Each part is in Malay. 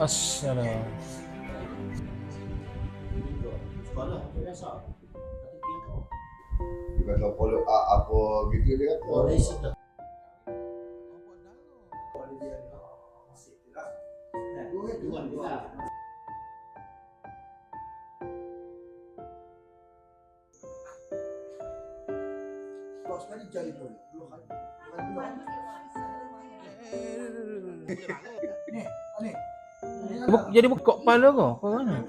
Assalam. Sekolah biasa. Tapi dia kata follow up apa gitu dia kata. Oh, dia sudah. Dua, dua. Lepas sekali jari pun. Dua kali. Buk, jadi buka kepala kau. Kau mana?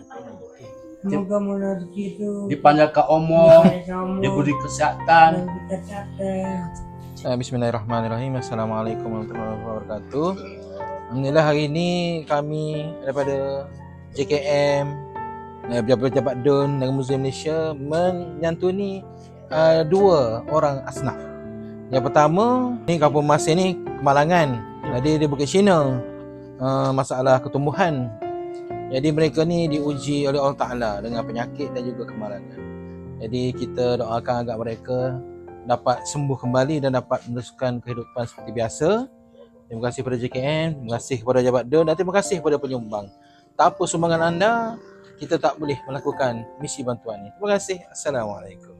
Semoga rezeki itu Dipanjangkan umur, diberi kesihatan. dan catat. Uh, Bismillahirrahmanirrahim. Assalamualaikum warahmatullahi wabarakatuh. Alhamdulillah hari ini kami daripada JKM uh, Pejabat-pejabat DUN Negara Muslim Malaysia menyantuni uh, dua orang asnaf. Yang pertama, ni kampung Masih ni kemalangan. Jadi dia bukan Cina. Uh, masalah ketumbuhan. Jadi mereka ni diuji oleh Allah Ta'ala dengan penyakit dan juga kemalangan. Jadi kita doakan agar mereka dapat sembuh kembali dan dapat meneruskan kehidupan seperti biasa. Terima kasih kepada JKN, terima kasih kepada Jabat DUN dan terima kasih kepada penyumbang. Tanpa sumbangan anda, kita tak boleh melakukan misi bantuan ini. Terima kasih. Assalamualaikum.